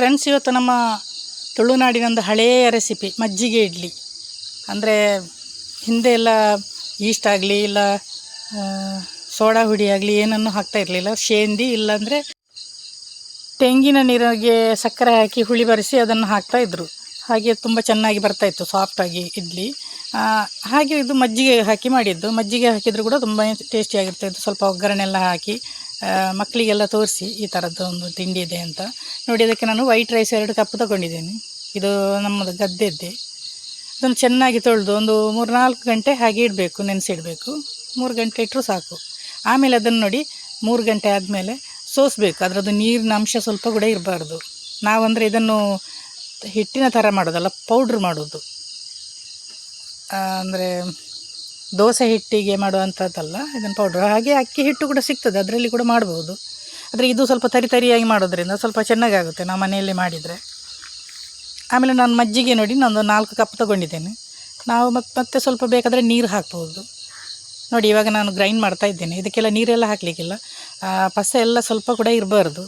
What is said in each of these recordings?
Friends ಇವತ್ತು ನಮ್ಮ ತುಳುನಾಡಿನ ಒಂದು ಹಳೆಯ ರೆಸಿಪಿ ಮಜ್ಜಿಗೆ ಇಡ್ಲಿ. ಅಂದರೆ ಹಿಂದೆ ಎಲ್ಲ ಈಸ್ಟ್ ಆಗಲಿ ಇಲ್ಲ ಸೋಡಾ ಹುಡಿ ಆಗಲಿ ಏನನ್ನು ಹಾಕ್ತಾ ಇರಲಿಲ್ಲ. ಶೇಂದಿ ಇಲ್ಲಾಂದರೆ ತೆಂಗಿನ ನೀರಿಗೆ ಸಕ್ಕರೆ ಹಾಕಿ ಹುಳಿ ಬರೆಸಿ ಅದನ್ನು ಹಾಕ್ತಾ ಇದ್ದರು ಹಾಗೆ ತುಂಬ ಚೆನ್ನಾಗಿ ಬರ್ತಾಯಿತ್ತು ಸಾಫ್ಟಾಗಿ ಇಡ್ಲಿ. ಹಾಗೆ ಇದು ಮಜ್ಜಿಗೆ ಹಾಕಿ ಮಾಡಿದ್ದು. ಮಜ್ಜಿಗೆ ಹಾಕಿದರೂ ಕೂಡ ತುಂಬ ಟೇಸ್ಟಿಯಾಗಿರ್ತಾಯಿತ್ತು ಸ್ವಲ್ಪ ಒಗ್ಗರಣೆ ಎಲ್ಲ ಹಾಕಿ ಮಕ್ಕಳಿಗೆಲ್ಲ ತೋರಿಸಿ ಈ ಥರದ್ದು ಒಂದು ತಿಂಡಿ ಇದೆ ಅಂತ. ನೋಡಿ ಅದಕ್ಕೆ ನಾನು ವೈಟ್ ರೈಸ್ ಎರಡು ಕಪ್ ತಗೊಂಡಿದ್ದೇನೆ. ಇದು ನಮ್ಮದು ಗದ್ದೆದ್ದೆ. ಅದನ್ನು ಚೆನ್ನಾಗಿ ತೊಳೆದು ಒಂದು ಮೂರು ನಾಲ್ಕು ಗಂಟೆ ಹಾಗೆ ಇಡಬೇಕು, ನೆನೆಸಿಡಬೇಕು. ಮೂರು ಗಂಟೆ ಇಟ್ಟರು ಸಾಕು. ಆಮೇಲೆ ಅದನ್ನು ನೋಡಿ, ಮೂರು ಗಂಟೆ ಆದಮೇಲೆ ಸೋಸಬೇಕು. ಅದರದ್ದು ನೀರಿನ ಅಂಶ ಸ್ವಲ್ಪ ಕೂಡ ಇರಬಾರ್ದು. ನಾವಂದರೆ ಇದನ್ನು ಹಿಟ್ಟಿನ ಥರ ಮಾಡೋದಲ್ಲ ಪೌಡ್ರ್ ಮಾಡೋದು. ಅಂದರೆ ದೋಸೆ ಹಿಟ್ಟಿಗೆ ಮಾಡುವಂಥದ್ದಲ್ಲ, ಇದನ್ನು ಪೌಡ್ರ್ ಹಾಗೆ ಅಕ್ಕಿ ಹಿಟ್ಟು ಕೂಡ ಸಿಗ್ತದೆ, ಅದರಲ್ಲಿ ಕೂಡ ಮಾಡ್ಬೋದು. ಆದರೆ ಇದು ಸ್ವಲ್ಪ ತರಿ ತರಿಯಾಗಿ ಮಾಡೋದ್ರಿಂದ ಸ್ವಲ್ಪ ಚೆನ್ನಾಗಾಗುತ್ತೆ ನಾವು ಮನೆಯಲ್ಲಿ ಮಾಡಿದರೆ. ಆಮೇಲೆ ನಾನು ಮಜ್ಜಿಗೆ ನೋಡಿ ನಾನು ನಾಲ್ಕು ಕಪ್ ತೊಗೊಂಡಿದ್ದೇನೆ. ನಾವು ಮತ್ತೆ ಮತ್ತೆ ಸ್ವಲ್ಪ ಬೇಕಾದರೆ ನೀರು ಹಾಕ್ಬೋದು. ನೋಡಿ, ಇವಾಗ ನಾನು ಗ್ರೈಂಡ್ ಮಾಡ್ತಾ ಇದ್ದೇನೆ. ಇದಕ್ಕೆಲ್ಲ ನೀರೆಲ್ಲ ಹಾಕಲಿಕ್ಕಿಲ್ಲ. ಪಸ ಎಲ್ಲ ಸ್ವಲ್ಪ ಕೂಡ ಇರಬಾರ್ದು.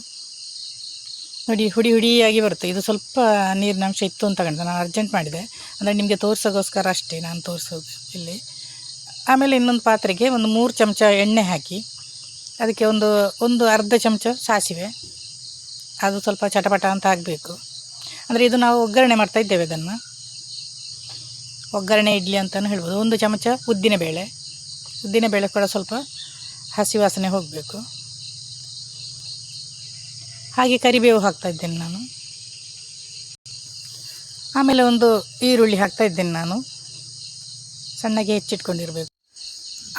ನೋಡಿ, ಹುಡಿ ಹುಡಿಯಾಗಿ ಬರುತ್ತೆ. ಇದು ಸ್ವಲ್ಪ ನೀರಿನ ಅಂಶ ಇತ್ತು ಅಂತ ಕಂಡು ನಾನು ಅರ್ಜೆಂಟ್ ಮಾಡಿದೆ. ಅಂದರೆ ನಿಮಗೆ ತೋರಿಸೋಗೋಸ್ಕರ ಅಷ್ಟೇ, ನಾನು ತೋರಿಸೋದು ಇಲ್ಲಿ. ಆಮೇಲೆ ಇನ್ನೊಂದು ಪಾತ್ರೆಗೆ ಒಂದು ಮೂರು ಚಮಚ ಎಣ್ಣೆ ಹಾಕಿ, ಅದಕ್ಕೆ ಒಂದು ಒಂದು ಅರ್ಧ ಚಮಚ ಸಾಸಿವೆ. ಅದು ಸ್ವಲ್ಪ ಚಟಪಟ ಅಂತ ಆಗಬೇಕು. ಅಂದರೆ ಇದು ನಾವು ಒಗ್ಗರಣೆ ಮಾಡ್ತಾ ಇದ್ದೇವೆ ಅದನ್ನು ಒಗ್ಗರಣೆ ಇಡ್ಲಿ ಅಂತಲೂ ಹೇಳ್ಬೋದು. ಒಂದು ಚಮಚ ಉದ್ದಿನಬೇಳೆ ಉದ್ದಿನಬೇಳೆ ಕೂಡ ಸ್ವಲ್ಪ ಹಸಿ ವಾಸನೆ ಹೋಗಬೇಕು. ಹಾಗೆ ಕರಿಬೇವು ಹಾಕ್ತಾ ಇದ್ದೇನೆ ನಾನು. ಆಮೇಲೆ ಒಂದು ಈರುಳ್ಳಿ ಹಾಕ್ತಾ ಇದ್ದೇನೆ ನಾನು. ಸಣ್ಣಗೆ ಹೆಚ್ಚಿಟ್ಕೊಂಡಿರಬೇಕು.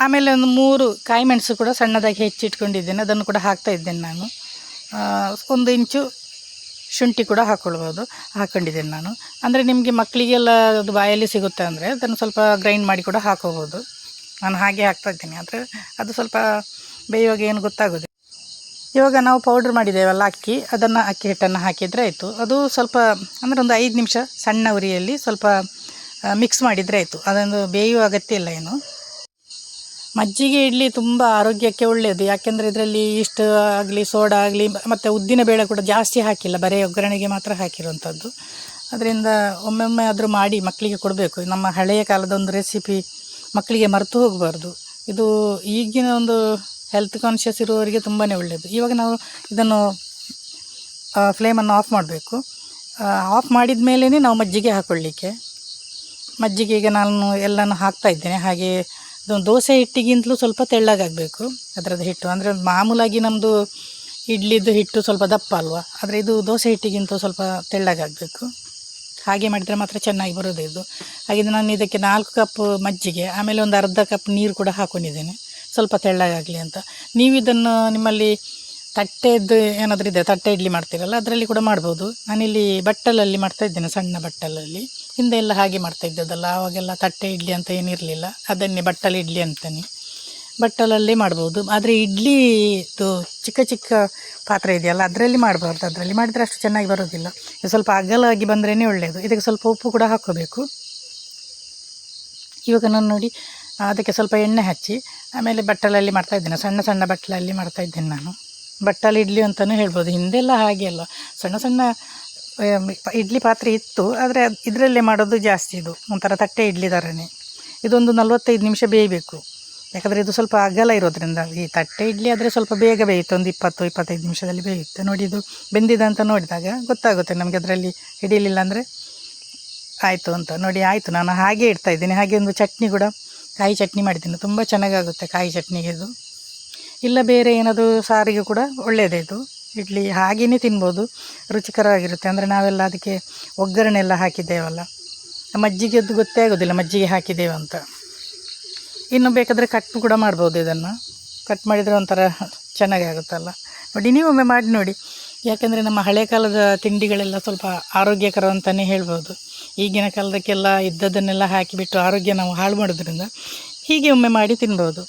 ಆಮೇಲೆ ಒಂದು ಮೂರು ಕಾಯಿ ಮೆಣಸು ಕೂಡ ಸಣ್ಣದಾಗಿ ಹೆಚ್ಚಿಟ್ಕೊಂಡಿದ್ದೇನೆ. ಅದನ್ನು ಕೂಡ ಹಾಕ್ತಾ ಇದ್ದೇನೆ ನಾನು. ಒಂದು ಇಂಚು ಶುಂಠಿ ಕೂಡ ಹಾಕ್ಕೊಳ್ಬೋದು ಹಾಕ್ಕೊಂಡಿದ್ದೇನೆ ನಾನು. ಅಂದರೆ ನಿಮಗೆ ಮಕ್ಕಳಿಗೆಲ್ಲ ಅದು ಬಾಯಲ್ಲಿ ಸಿಗುತ್ತೆ ಅಂದರೆ ಅದನ್ನು ಸ್ವಲ್ಪ ಗ್ರೈಂಡ್ ಮಾಡಿ ಕೂಡ ಹಾಕೋಬೋದು. ನಾನು ಹಾಗೆ ಹಾಕ್ತಾ ಇದ್ದೀನಿ, ಆದರೆ ಅದು ಸ್ವಲ್ಪ ಬೇಯುವಾಗ ಏನು ಗೊತ್ತಾಗೋದು ಇವಾಗ ನಾವು ಪೌಡ್ರ್ ಮಾಡಿದ್ದೇವಲ್ಲ ಅಕ್ಕಿ, ಅದನ್ನು ಅಕ್ಕಿ ಹಿಟ್ಟನ್ನು ಹಾಕಿದರೆ ಆಯಿತು. ಅದು ಸ್ವಲ್ಪ, ಅಂದರೆ ಒಂದು ಐದು ನಿಮಿಷ ಸಣ್ಣ ಉರಿಯಲ್ಲಿ ಸ್ವಲ್ಪ ಮಿಕ್ಸ್ ಮಾಡಿದರೆ ಆಯಿತು. ಅದೊಂದು ಬೇಯುವ ಅಗತ್ಯ ಇಲ್ಲ ಏನು. ಮಜ್ಜಿಗೆ ಇಡ್ಲಿ ತುಂಬ ಆರೋಗ್ಯಕ್ಕೆ ಒಳ್ಳೆಯದು ಯಾಕೆಂದರೆ ಇದರಲ್ಲಿ ಈಸ್ಟ್ ಆಗಲಿ ಸೋಡಾ ಆಗಲಿ, ಮತ್ತು ಉದ್ದಿನ ಬೇಳೆ ಕೂಡ ಜಾಸ್ತಿ ಹಾಕಿಲ್ಲ. ಬರೀ ಒಗ್ಗರಣೆಗೆ ಮಾತ್ರ ಹಾಕಿರುವಂಥದ್ದು ಅದರಿಂದ ಒಮ್ಮೊಮ್ಮೆ ಆದರೂ ಮಾಡಿ ಮಕ್ಕಳಿಗೆ ಕೊಡಬೇಕು. ನಮ್ಮ ಹಳೆಯ ಕಾಲದ ಒಂದು ರೆಸಿಪಿ ಮಕ್ಕಳಿಗೆ ಮರೆತು ಹೋಗಬಾರ್ದು. ಇದು ಈಗಿನ ಒಂದು ಹೆಲ್ತ್ ಕಾನ್ಷಿಯಸ್ ಇರುವವರಿಗೆ ತುಂಬಾ ಒಳ್ಳೆಯದು ಇವಾಗ ನಾವು ಇದನ್ನು ಫ್ಲೇಮನ್ನು ಆಫ್ ಮಾಡಬೇಕು. ಆಫ್ ಮಾಡಿದ ಮೇಲೇ ನಾವು ಮಜ್ಜಿಗೆ ಹಾಕ್ಕೊಳ್ಳಿಕ್ಕೆ ಈಗ ನಾನು ಎಲ್ಲನೂ ಹಾಕ್ತಾ ಇದ್ದೇನೆ. ಹಾಗೆ ಇದು ದೋಸೆ ಹಿಟ್ಟಿಗಿಂತಲೂ ಸ್ವಲ್ಪ ತೆಳ್ಳಗಾಗಬೇಕು. ಅದರದ್ದು ಹಿಟ್ಟು ಅಂದರೆ ಮಾಮೂಲಾಗಿ ನಮ್ಮದು ಇಡ್ಲಿದ್ದು ಹಿಟ್ಟು ಸ್ವಲ್ಪ ದಪ್ಪ ಅಲ್ವಾ? ಆದರೆ ಇದು ದೋಸೆ ಹಿಟ್ಟಿಗಿಂತ ಸ್ವಲ್ಪ ತೆಳ್ಳಗಾಗಬೇಕು. ಹಾಗೆ ಮಾಡಿದರೆ ಮಾತ್ರ ಚೆನ್ನಾಗಿ ಬರೋದು ಇದು. ಹಾಗೆ ನಾನು ಇದಕ್ಕೆ ನಾಲ್ಕು ಕಪ್ ಮಜ್ಜಿಗೆ, ಆಮೇಲೆ ಒಂದು ಅರ್ಧ ಕಪ್ ನೀರು ಕೂಡ ಹಾಕ್ಕೊಂಡಿದ್ದೇನೆ ಸ್ವಲ್ಪ ತೆಳ್ಳಗಾಗಲಿ ಅಂತ. ನೀವು ಇದನ್ನು ನಿಮ್ಮಲ್ಲಿ ತಟ್ಟೆದ್ದು ಏನಾದರೂ ಇದೆ ತಟ್ಟೆ ಇಡ್ಲಿ ಮಾಡ್ತೀರಲ್ಲ, ಅದರಲ್ಲಿ ಕೂಡ ಮಾಡ್ಬೋದು. ನಾನಿಲ್ಲಿ ಬಟ್ಟಲಲ್ಲಿ ಮಾಡ್ತಾ ಇದ್ದೇನೆ, ಸಣ್ಣ ಬಟ್ಟಲಲ್ಲಿ. ಹಿಂದೆ ಎಲ್ಲ ಹಾಗೆ ಮಾಡ್ತಾ ಇದ್ದದಲ್ಲ ಆವಾಗೆಲ್ಲ ತಟ್ಟೆ ಇಡ್ಲಿ ಅಂತ ಏನಿರಲಿಲ್ಲ ಅದನ್ನೇ ಬಟ್ಟಲ ಇಡ್ಲಿ ಅಂತಾನೆ. ಬಟ್ಟಲಲ್ಲೇ ಮಾಡ್ಬೋದು. ಆದರೆ ಇಡ್ಲಿ ಇದು ಚಿಕ್ಕ ಚಿಕ್ಕ ಪಾತ್ರೆ ಇದೆಯಲ್ಲ, ಅದರಲ್ಲಿ ಮಾಡಬಾರ್ದು. ಅದರಲ್ಲಿ ಮಾಡಿದರೆ ಅಷ್ಟು ಚೆನ್ನಾಗಿ ಬರೋದಿಲ್ಲ. ಸ್ವಲ್ಪ ಅಗಲವಾಗಿ ಬಂದ್ರೇ ಒಳ್ಳೆಯದು ಇದಕ್ಕೆ ಸ್ವಲ್ಪ ಉಪ್ಪು ಕೂಡ ಹಾಕೋಬೇಕು ಇವಾಗ ನಾನು ನೋಡಿ, ಅದಕ್ಕೆ ಸ್ವಲ್ಪ ಎಣ್ಣೆ ಹಚ್ಚಿ, ಆಮೇಲೆ ಬಟ್ಟಲಲ್ಲಿ ಮಾಡ್ತಾ ಇದ್ದೇನೆ. ಸಣ್ಣ ಸಣ್ಣ ಬಟ್ಟಲಲ್ಲಿ ಮಾಡ್ತಾ ಇದ್ದೇನೆ ನಾನು. ಬಟ್ಟಲು ಇಡ್ಲಿ ಅಂತಲೂ ಹೇಳ್ಬೋದು. ಹಿಂದೆಲ್ಲ ಹಾಗೆ ಅಲ್ಲ. ಸಣ್ಣ ಸಣ್ಣ ಇಡ್ಲಿ ಪಾತ್ರೆ ಇತ್ತು, ಆದರೆ ಇದರಲ್ಲೇ ಮಾಡೋದು ಜಾಸ್ತಿ ಇದು. ಒಂಥರ ತಟ್ಟೆ ಇಡ್ಲಿ ಥರನೇ ಇದೊಂದು ನಲ್ವತ್ತೈದು ನಿಮಿಷ ಬೇಯಬೇಕು. ಯಾಕಂದರೆ ಇದು ಸ್ವಲ್ಪ ಅಗಲ ಇರೋದ್ರಿಂದ ಈ ತಟ್ಟೆ ಇಡ್ಲಿ ಆದರೆ ಸ್ವಲ್ಪ ಬೇಗ ಬೇಯುತ್ತೆ. ಒಂದು ಇಪ್ಪತ್ತು, ಇಪ್ಪತ್ತೈದು ನಿಮಿಷದಲ್ಲಿ ಬೇಯುತ್ತೆ. ನೋಡಿ ಇದು ಬೆಂದಿದೆ ಅಂತ ನೋಡಿದಾಗ ಗೊತ್ತಾಗುತ್ತೆ ನಮಗೆ ಅದರಲ್ಲಿ ಹಿಡಿಲಿಲ್ಲ ಅಂದರೆ ಆಯಿತು ಅಂತ. ನೋಡಿ ಆಯಿತು, ನಾನು ಹಾಗೆ ಇಡ್ತಾ ಇದ್ದೀನಿ. ಹಾಗೆ ಒಂದು ಚಟ್ನಿ ಕೂಡ, ಕಾಯಿ ಚಟ್ನಿ ಮಾಡಿದ್ದೀನಿ. ತುಂಬ ಚೆನ್ನಾಗಾಗುತ್ತೆ ಕಾಯಿ ಚಟ್ನಿಗೆ ಇದು. ಇಲ್ಲ ಬೇರೆ ಏನಾದರೂ ಸಾರಿಗೆ ಕೂಡ ಒಳ್ಳೆಯದೇ ಇದು. ಇಡ್ಲಿ ಹಾಗೆಯೇ ತಿನ್ಬೋದು. ರುಚಿಕರವಾಗಿರುತ್ತೆ. ಅಂದರೆ ನಾವೆಲ್ಲ ಅದಕ್ಕೆ ಒಗ್ಗರಣೆ ಎಲ್ಲ ಹಾಕಿದ್ದೇವಲ್ಲ ಮಜ್ಜಿಗೆದ್ದು ಗೊತ್ತೇ ಆಗೋದಿಲ್ಲ, ಮಜ್ಜಿಗೆ ಹಾಕಿದ್ದೇವೆ ಅಂತ. ಇನ್ನು ಬೇಕಾದರೆ ಕಟ್ ಕೂಡ ಮಾಡ್ಬೋದು ಇದನ್ನು. ಕಟ್ ಮಾಡಿದರೆ ಒಂಥರ ಚೆನ್ನಾಗಿ ಆಗುತ್ತಲ್ಲ. ನೋಡಿ ನೀವೊಮ್ಮೆ ಮಾಡಿ ನೋಡಿ. ಯಾಕೆಂದರೆ ನಮ್ಮ ಹಳೆ ಕಾಲದ ತಿಂಡಿಗಳೆಲ್ಲ ಸ್ವಲ್ಪ ಆರೋಗ್ಯಕರ ಅಂತಲೇ ಹೇಳ್ಬೋದು. ಈಗಿನ ಕಾಲದಕ್ಕೆಲ್ಲ ಇದ್ದದನ್ನೆಲ್ಲ ಹಾಕಿಬಿಟ್ಟು ಆರೋಗ್ಯ ನಾವು ಹಾಳು ಮಾಡೋದ್ರಿಂದ ಹೀಗೆ ಒಮ್ಮೆ ಮಾಡಿ ತಿನ್ಬೋದು.